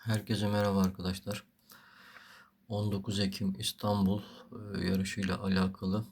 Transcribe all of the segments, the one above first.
Herkese merhaba arkadaşlar. 19 Ekim İstanbul e, yarışıyla alakalı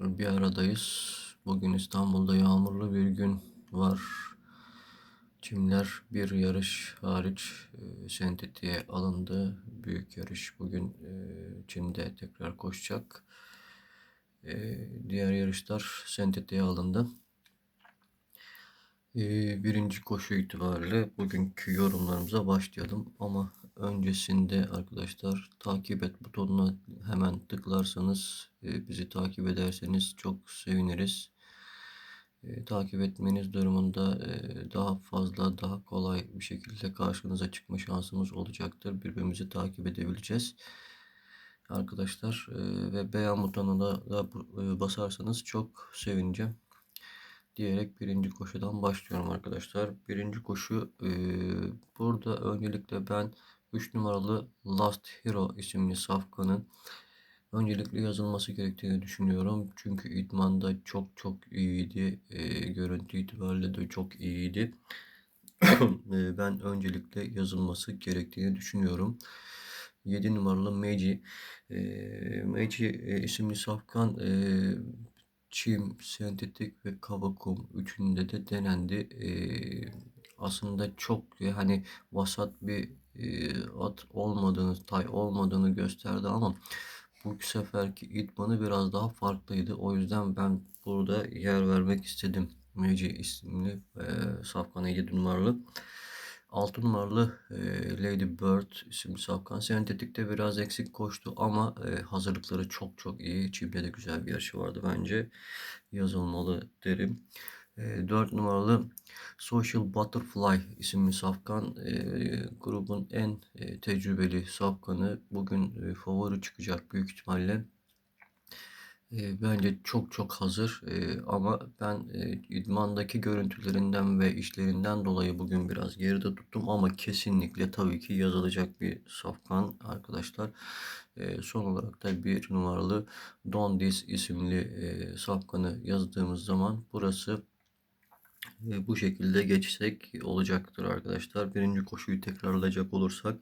bir aradayız. Bugün İstanbul'da yağmurlu bir gün var. Çimler bir yarış hariç e, sentetiğe alındı. Büyük yarış bugün e, Çim'de tekrar koşacak. Diğer yarışlar sentetiğe alındı. Birinci koşu itibariyle bugünkü yorumlarımıza başlayalım. Ama öncesinde arkadaşlar takip et butonuna hemen tıklarsanız bizi takip ederseniz çok seviniriz. Takip etmeniz durumunda daha fazla daha kolay bir şekilde karşınıza çıkma şansımız olacaktır. Birbirimizi takip edebileceğiz. Arkadaşlar ve beğen butonuna da basarsanız çok sevineceğim diyerek birinci koşudan başlıyorum arkadaşlar. Birinci koşu e, burada öncelikle ben 3 numaralı Last Hero isimli safkanın öncelikle yazılması gerektiğini düşünüyorum. Çünkü idmanda çok çok iyiydi. E, görüntü itibariyle de çok iyiydi. e, ben öncelikle yazılması gerektiğini düşünüyorum. 7 numaralı Meiji. E, Meiji e, isimli safkan e, çim, sentetik ve kaba kum üçünde de denendi. Ee, aslında çok e, hani vasat bir e, at olmadığını, tay olmadığını gösterdi ama bu seferki idmanı biraz daha farklıydı. O yüzden ben burada yer vermek istedim. Meci isimli e, Safkan 7 numaralı. 6 numaralı e, Lady Bird isimli safkan. Sentetikte biraz eksik koştu ama e, hazırlıkları çok çok iyi. Çim'de de güzel bir yarışı vardı bence. Yazılmalı derim. E, 4 numaralı Social Butterfly isimli safkan e, grubun en e, tecrübeli safkanı. Bugün e, favori çıkacak büyük ihtimalle. Bence çok çok hazır ama ben idmandaki görüntülerinden ve işlerinden dolayı bugün biraz geride tuttum ama kesinlikle tabii ki yazılacak bir safkan arkadaşlar. Son olarak da bir numaralı Dondis isimli e, safkanı yazdığımız zaman burası bu şekilde geçsek olacaktır arkadaşlar. Birinci koşuyu tekrarlayacak olursak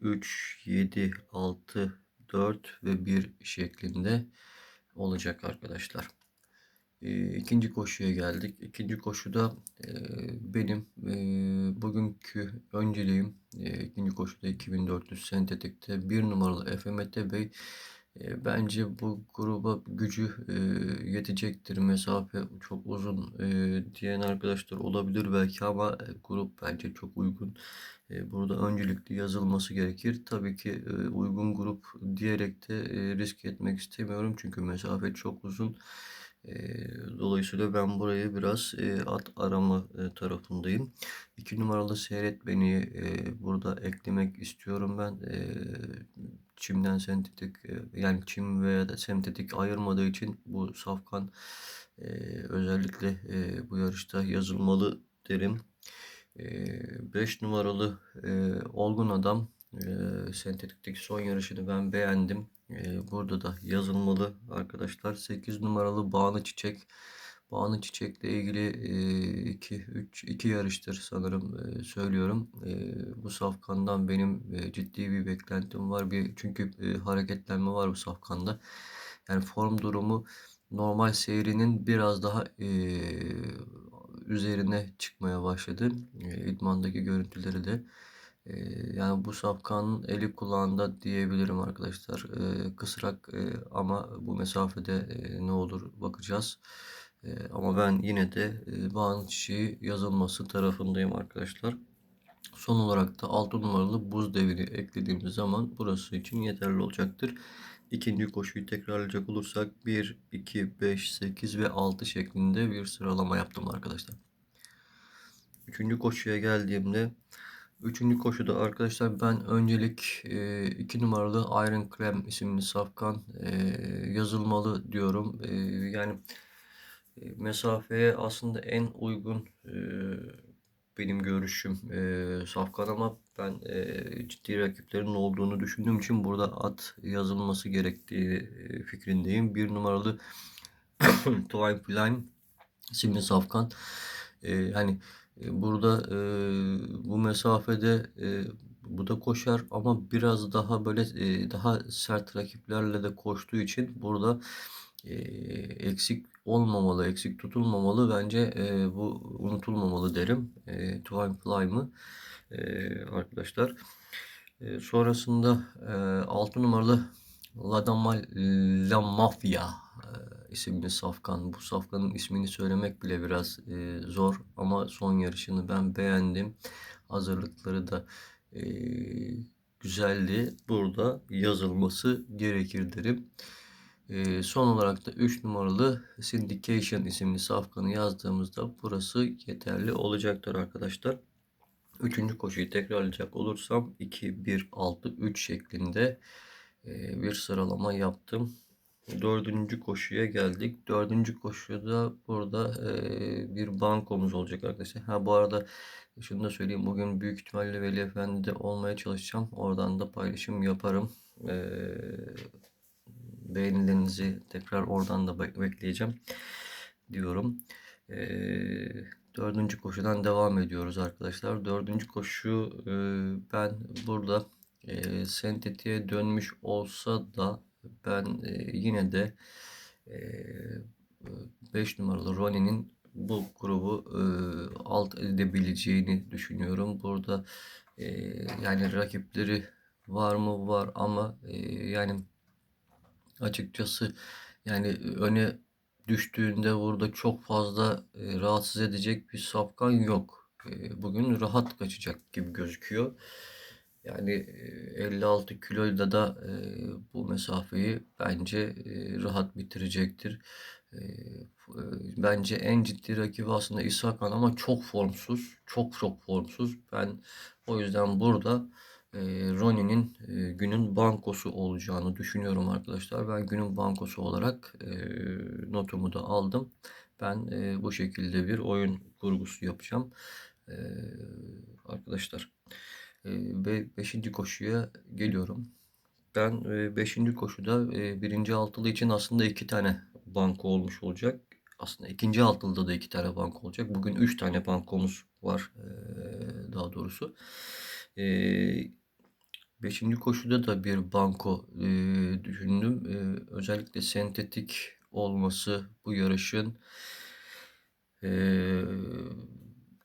3, 7, 6, 4 ve 1 şeklinde olacak arkadaşlar. E, ikinci koşuya geldik. İkinci koşuda e, benim e, bugünkü önceliğim e, ikinci koşuda 2400 sentetikte bir numaralı FMT Bey bence bu gruba gücü yetecektir. Mesafe çok uzun diyen arkadaşlar olabilir belki ama grup bence çok uygun. Burada öncelikli yazılması gerekir. Tabii ki uygun grup diyerek de e, risk etmek istemiyorum. Çünkü mesafe çok uzun. Dolayısıyla ben burayı biraz at arama tarafındayım. 2 numaralı seyret beni burada eklemek istiyorum ben. Çimden sentetik yani çim veya da sentetik ayırmadığı için bu safkan özellikle bu yarışta yazılmalı derim. 5 numaralı olgun adam sentetikteki son yarışını ben beğendim. burada da yazılmalı arkadaşlar. 8 numaralı Bağını Çiçek. Bağını Çiçek'le ilgili 2 3 2 yarıştır sanırım söylüyorum. bu safkandan benim ciddi bir beklentim var. Bir çünkü hareketlenme var bu safkanda. Yani form durumu normal seyrinin biraz daha üzerine çıkmaya başladı. E, idmandaki görüntüleri de. E, yani bu safkanın eli kulağında diyebilirim arkadaşlar. E, kısrak e, ama bu mesafede e, ne olur bakacağız. E, ama ben yine de e, bağın yazılması tarafındayım arkadaşlar. Son olarak da 6 numaralı buz devri eklediğimiz zaman burası için yeterli olacaktır. İkinci koşuyu tekrarlayacak olursak 1, 2, 5, 8 ve 6 şeklinde bir sıralama yaptım arkadaşlar. Üçüncü koşuya geldiğimde Üçüncü koşuda arkadaşlar ben öncelik 2 e, numaralı Iron Clam isimli safkan e, yazılmalı diyorum. E, yani mesafeye aslında en uygun e, benim görüşüm e, safkan ama ben e, ciddi rakiplerin olduğunu düşündüğüm için burada at yazılması gerektiği e, fikrindeyim. Bir numaralı Twine Flame isimli safkan. E, hani burada e, bu mesafede e, Bu da koşar ama biraz daha böyle e, daha sert rakiplerle de koştuğu için burada e, eksik olmamalı, eksik tutulmamalı. Bence e, bu unutulmamalı derim. E, Twine Fly'mı e, arkadaşlar. E, sonrasında e, 6 numaralı Ladama La Mafia e, isimli safkan. Bu safkanın ismini söylemek bile biraz e, zor ama son yarışını ben beğendim. Hazırlıkları da e, güzeldi. Burada yazılması gerekir derim. E, son olarak da 3 numaralı Syndication isimli safkanı yazdığımızda burası yeterli olacaktır arkadaşlar. Üçüncü koşuyu tekrarlayacak olursam 2, 1, 6, 3 şeklinde e, bir sıralama yaptım. Dördüncü koşuya geldik. Dördüncü koşuda burada e, bir bankomuz olacak arkadaşlar. Ha bu arada şunu da söyleyeyim. Bugün büyük ihtimalle Veli Efendi'de olmaya çalışacağım. Oradan da paylaşım yaparım. E, beğenilerinizi tekrar oradan da bekleyeceğim diyorum. E, dördüncü koşudan devam ediyoruz arkadaşlar. Dördüncü koşu e, ben burada e, sentetiğe dönmüş olsa da ben e, yine de e, 5 numaralı Ronnie'nin bu grubu e, alt edebileceğini düşünüyorum. Burada e, yani rakipleri var mı var ama e, yani açıkçası yani öne düştüğünde burada çok fazla e, rahatsız edecek bir safkan yok. E, bugün rahat kaçacak gibi gözüküyor. Yani 56 kiloyla da e, bu mesafeyi bence e, rahat bitirecektir. E, bence en ciddi rakibi aslında İshak ama çok formsuz. Çok çok formsuz. Ben o yüzden burada e, Ronnie'nin e, günün bankosu olacağını düşünüyorum arkadaşlar. Ben günün bankosu olarak e, notumu da aldım. Ben e, bu şekilde bir oyun kurgusu yapacağım. E, arkadaşlar. Ve 5. koşuya geliyorum. Ben 5. koşuda birinci altılı için aslında iki tane banko olmuş olacak. Aslında ikinci altılıda da iki tane banko olacak. Bugün üç tane bankomuz var daha doğrusu. Beşinci koşuda da bir banko düşündüm. Özellikle sentetik olması bu yarışın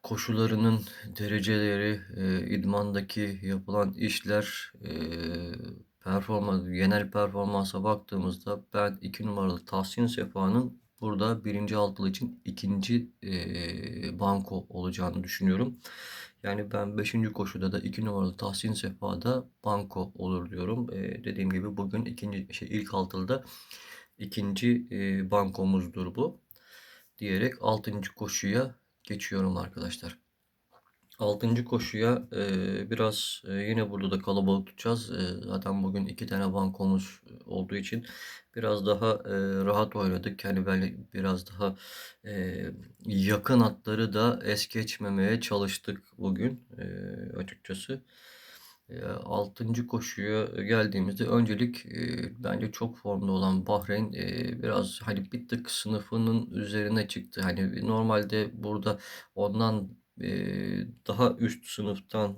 koşularının dereceleri, e, idmandaki yapılan işler, e, performans, genel performansa baktığımızda ben 2 numaralı Tahsin Sefa'nın burada birinci altılı için ikinci e, banko olacağını düşünüyorum. Yani ben 5. koşuda da 2 numaralı Tahsin Sefa'da banko olur diyorum. E, dediğim gibi bugün ikinci şey ilk altılıda ikinci e, bankomuzdur bu. Diyerek 6. koşuya geçiyorum arkadaşlar. Altıncı koşuya e, biraz e, yine burada da kalabalık tutacağız. E, zaten bugün iki tane bankomuz olduğu için biraz daha e, rahat oynadık. Yani böyle biraz daha e, yakın atları da es geçmemeye çalıştık bugün e, açıkçası. E, altıncı koşuya geldiğimizde öncelik e, bence çok formda olan Bahreyn e, biraz hani bir tık sınıfının üzerine çıktı. Hani normalde burada ondan daha üst sınıftan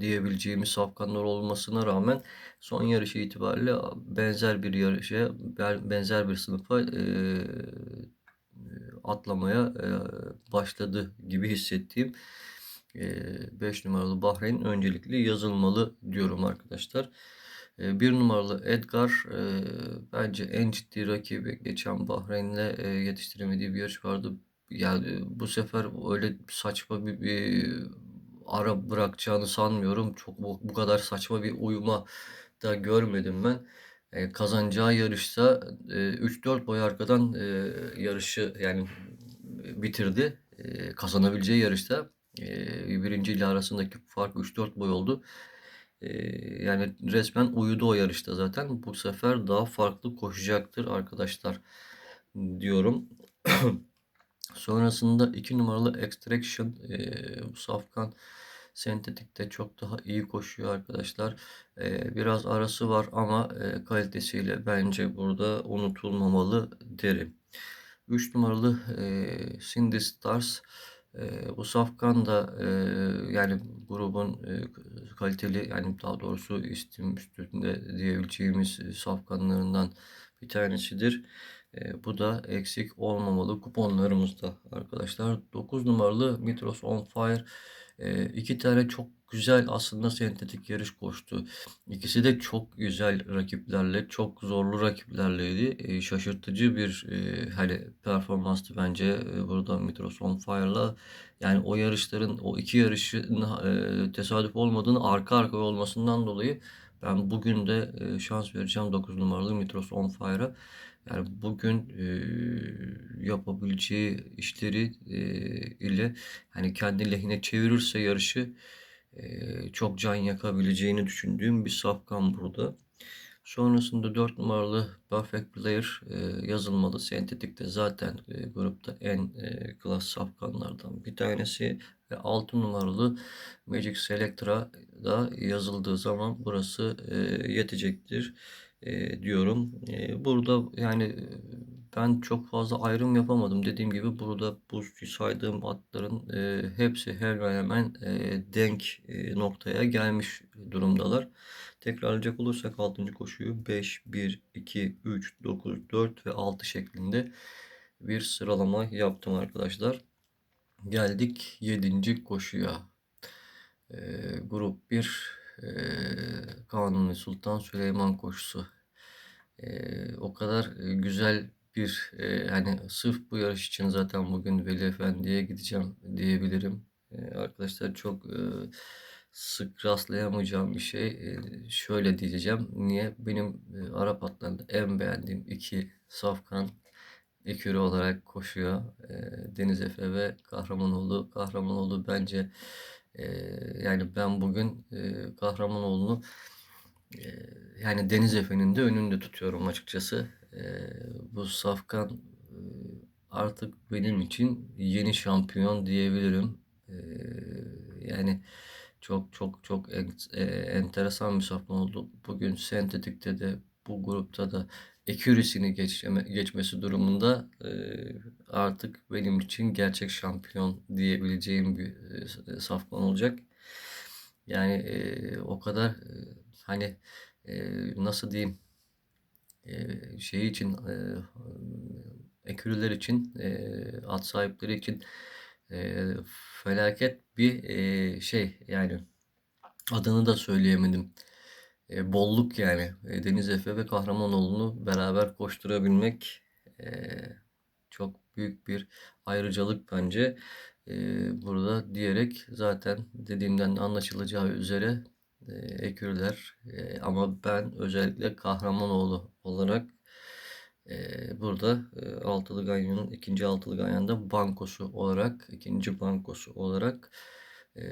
diyebileceğimiz safkanlar olmasına rağmen son yarışı itibariyle benzer bir yarışa benzer bir sınıfa atlamaya başladı gibi hissettiğim 5 numaralı Bahreyn öncelikli yazılmalı diyorum arkadaşlar. 1 numaralı Edgar bence en ciddi rakibi geçen Bahreyn'le yetiştiremediği bir yarış vardı. Yani bu sefer öyle saçma bir, bir ara bırakacağını sanmıyorum. Çok bu, bu kadar saçma bir uyuma da görmedim ben. E, kazanacağı yarışta e, 3-4 boy arkadan e, yarışı yani bitirdi. E, kazanabileceği yarışta e, birinci ile arasındaki fark 3-4 boy oldu. E, yani resmen uyudu o yarışta zaten. Bu sefer daha farklı koşacaktır arkadaşlar diyorum. Sonrasında 2 numaralı Extraction e, bu safkan sentetikte çok daha iyi koşuyor arkadaşlar. E, biraz arası var ama e, kalitesiyle bence burada unutulmamalı derim. 3 numaralı e, Cindy Stars Eee, bu safkan da eee, yani grubun eee, kaliteli yani daha doğrusu istim üstünde diyebileceğimiz e, safkanlarından bir tanesidir. Eee, bu da eksik olmamalı kuponlarımızda arkadaşlar. 9 numaralı Mitros on Fire eee, iki tane çok güzel aslında sentetik yarış koştu. İkisi de çok güzel rakiplerle, çok zorlu rakiplerleydi. Eee, şaşırtıcı bir eee, hani performanstı bence eee, burada Mitros on Fire'la. Yani o yarışların, o iki yarışın eee, tesadüf olmadığını arka arkaya olmasından dolayı ben bugün de eee, şans vereceğim 9 numaralı Mitros on Fire'a. Yani bugün eee, yapabileceği işleri eee, ile hani kendi lehine çevirirse yarışı eee, çok can yakabileceğini düşündüğüm bir safkan burada. Sonrasında 4 numaralı Perfect Player eee, yazılmalı. Sentetikte zaten eee, grupta en eee, klas safkanlardan bir tanesi. Ve 6 numaralı Magic Selectra da yazıldığı zaman burası eee, yetecektir eee, diyorum. Eee, burada yani eee, ben çok fazla ayrım yapamadım. Dediğim gibi burada bu saydığım atların eee, hepsi hemen hemen eee, denk eee, noktaya gelmiş durumdalar. Tekrarlayacak olursak 6. koşuyu 5, 1, 2, 3, 9, 4 ve 6 şeklinde bir sıralama yaptım arkadaşlar. Geldik 7. koşuya. Eee, grup 1 eee, Kanuni Sultan Süleyman koşusu. Eee, o kadar e, güzel bir e, hani sırf bu yarış için zaten bugün Veli Efendi'ye gideceğim diyebilirim. E, arkadaşlar çok e, sık rastlayamayacağım bir şey. E, şöyle diyeceğim. Niye? Benim e, Arap atlarında en beğendiğim iki safkan ekürü olarak koşuyor. E, Deniz Efe ve Kahramanoğlu. Kahramanoğlu bence e, yani ben bugün e, Kahramanoğlu'nu e, yani Deniz Efe'nin de önünde tutuyorum açıkçası. E, bu safkan e, artık benim için yeni şampiyon diyebilirim. E, yani çok çok çok en- e, enteresan bir safkan oldu. Bugün sentetikte de bu grupta da accuracy'ni geçme, geçmesi durumunda e, artık benim için gerçek şampiyon diyebileceğim bir e, safkan olacak. Yani e, o kadar e, hani e, nasıl diyeyim e, şey için e, ekürüler için e, at sahipleri için e, felaket bir e, şey yani adını da söyleyemedim. E, bolluk yani. E, Deniz Efe ve Kahramanoğlu'nu beraber koşturabilmek e, çok büyük bir ayrıcalık bence. E, burada diyerek zaten dediğimden de anlaşılacağı üzere e, ekürler e, ama ben özellikle Kahramanoğlu olarak e, burada e, altılı ganyanın ikinci altılı ganyanda bankosu olarak ikinci bankosu olarak e,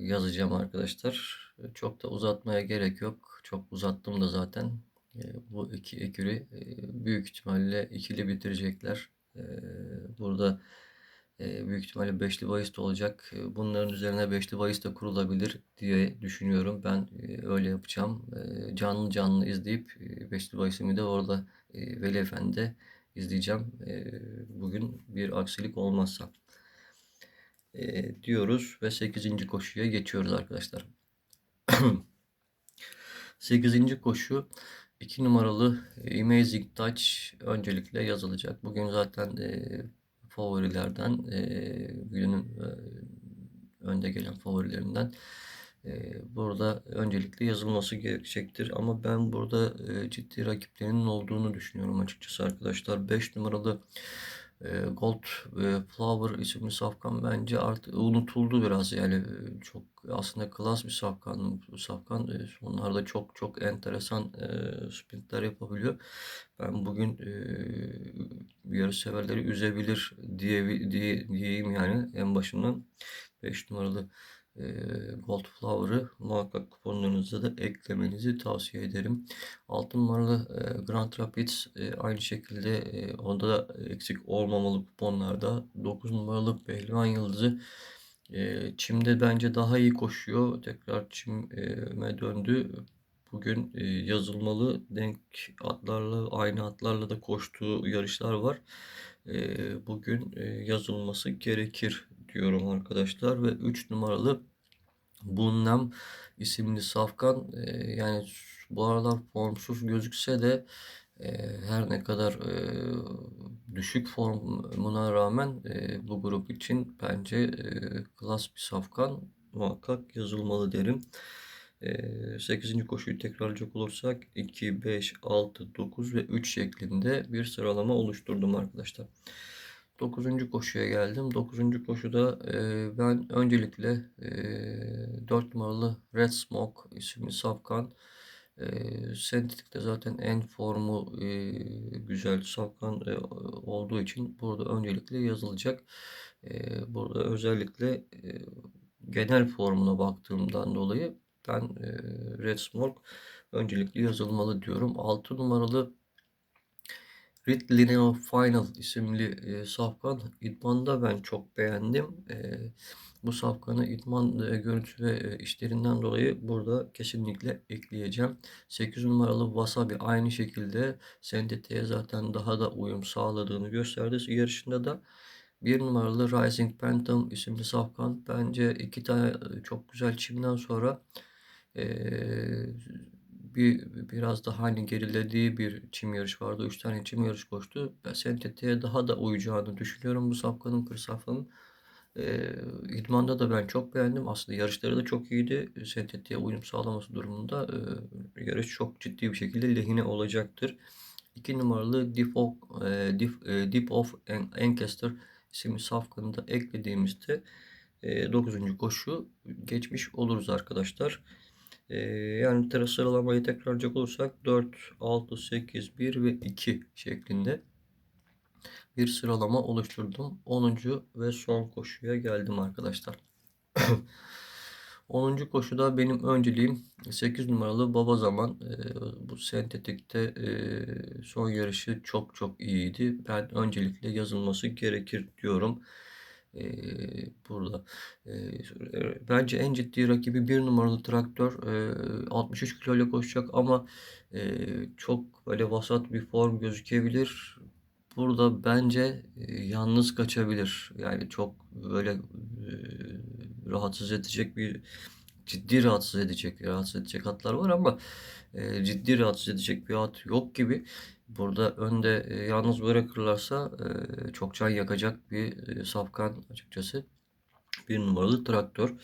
yazacağım arkadaşlar. Çok da uzatmaya gerek yok. Çok uzattım da zaten. E, bu iki ekürü e, büyük ihtimalle ikili bitirecekler. E, burada e, büyük ihtimalle beşli bahis de olacak. E, Bunların üzerine beşli bahis de kurulabilir diye düşünüyorum. Ben e, öyle yapacağım. E, Canlı canlı izleyip e, beşli bahisimi de orada e, Veli Efendi'de izleyeceğim. Bugün bir aksilik olmazsa diyoruz ve 8. koşuya geçiyoruz arkadaşlar. 8. koşu 2 numaralı Amazing Touch öncelikle yazılacak. Bugün zaten favorilerden günün önde gelen favorilerinden burada öncelikle yazılması gerekecektir. Ama ben burada ciddi rakiplerinin olduğunu düşünüyorum açıkçası arkadaşlar. 5 numaralı Gold Flower isimli safkan bence artık unutuldu biraz. Yani çok aslında klas bir safkan bu safkan sonlarda çok çok enteresan sprintler yapabiliyor. Ben bugün yarış severleri üzebilir diye, diye diyeyim yani en başından. 5 numaralı e, Gold Flower'ı muhakkak kuponlarınıza da eklemenizi tavsiye ederim. 6 numaralı e, Grand Rapids e, aynı şekilde e, onda da eksik olmamalı kuponlarda. 9 numaralı Pehlivan Yıldızı e, Çim'de bence daha iyi koşuyor. Tekrar Çim'e döndü. Bugün e, yazılmalı denk atlarla aynı atlarla da koştuğu yarışlar var. Bugün yazılması gerekir diyorum arkadaşlar ve 3 numaralı Bunnem isimli safkan e, yani bu aralar formsuz gözükse de e, her ne kadar e, düşük formuna rağmen e, bu grup için bence e, klas bir safkan muhakkak yazılmalı derim. E, 8. koşuyu tekrarlayacak olursak 2, 5, 6, 9 ve 3 şeklinde bir sıralama oluşturdum arkadaşlar. 9. koşuya geldim. 9. koşuda e, ben öncelikle e, 4 numaralı Red Smoke isimli safkan e, sentetikte zaten en formu e, güzel safkan e, olduğu için burada öncelikle yazılacak. E, burada özellikle e, genel formuna baktığımdan dolayı ben e, Red Smoke öncelikli yazılmalı diyorum. 6 numaralı Red Lineal Final isimli e, safkan idmanda ben çok beğendim. E, bu safkanı idman e, görüntü ve e, işlerinden dolayı burada kesinlikle ekleyeceğim. 8 numaralı Wasabi aynı şekilde sentetiğe zaten daha da uyum sağladığını gösterdi yarışında da. 1 numaralı Rising Phantom isimli safkan bence iki tane e, çok güzel çimden sonra e, bir biraz daha hani gerilediği bir çim yarış vardı. 3 tane çim yarış koştu. Ben sentetiğe daha da uyacağını düşünüyorum bu safkanın kır safkanın. E, idmanda da ben çok beğendim. Aslında yarışları da çok iyiydi. Sentetiğe uyum sağlaması durumunda e, yarış çok ciddi bir şekilde lehine olacaktır. 2 numaralı Deep of, e, Deep, e, Deep of Ancaster isimli safkanı da eklediğimizde e, 9. koşu geçmiş oluruz arkadaşlar. E, yani tera sıralamayı tekrarlayacak olursak 4, 6, 8, 1 ve 2 şeklinde bir sıralama oluşturdum. 10. ve son koşuya geldim arkadaşlar. 10. koşuda benim önceliğim 8 numaralı Baba Zaman. E, bu sentetikte e, son yarışı çok çok iyiydi. Ben öncelikle yazılması gerekir diyorum. E, burada. Bence en ciddi rakibi 1 numaralı traktör. E, 63 kilo ile koşacak ama çok böyle vasat bir form gözükebilir. Burada bence yalnız kaçabilir. Yani çok böyle rahatsız edecek bir ciddi rahatsız edecek rahatsız edecek atlar var ama e, ciddi rahatsız edecek bir at yok gibi. Burada önde e, yalnız bırakırlarsa e, çok can yakacak bir e, safkan açıkçası. Bir numaralı traktör.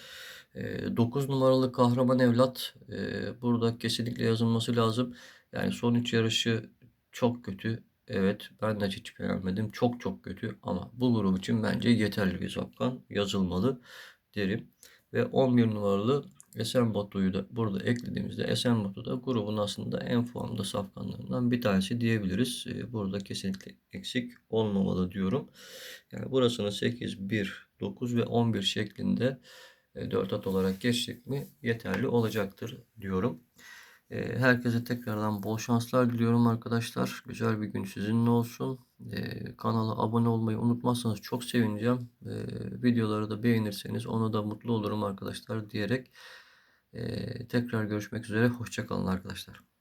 E, 9 numaralı kahraman evlat. E, burada kesinlikle yazılması lazım. Yani son 3 yarışı çok kötü. Evet ben de hiç beğenmedim. Çok çok kötü ama bu grup için bence yeterli bir safkan yazılmalı derim. Ve 11 numaralı Esen Batu'yu da burada eklediğimizde Esen Batu da grubun aslında en formda safkanlarından bir tanesi diyebiliriz. Ee, burada kesinlikle eksik olmamalı diyorum. Yani burasını 8, 1, 9 ve 11 şeklinde 4 e, at olarak geçtik mi yeterli olacaktır diyorum. Ee, herkese tekrardan bol şanslar diliyorum arkadaşlar. Güzel bir gün sizinle olsun. Ee, kanala abone olmayı unutmazsanız çok sevineceğim. Videoları da beğenirseniz onu da mutlu olurum arkadaşlar diyerek tekrar görüşmek üzere. Hoşçakalın arkadaşlar.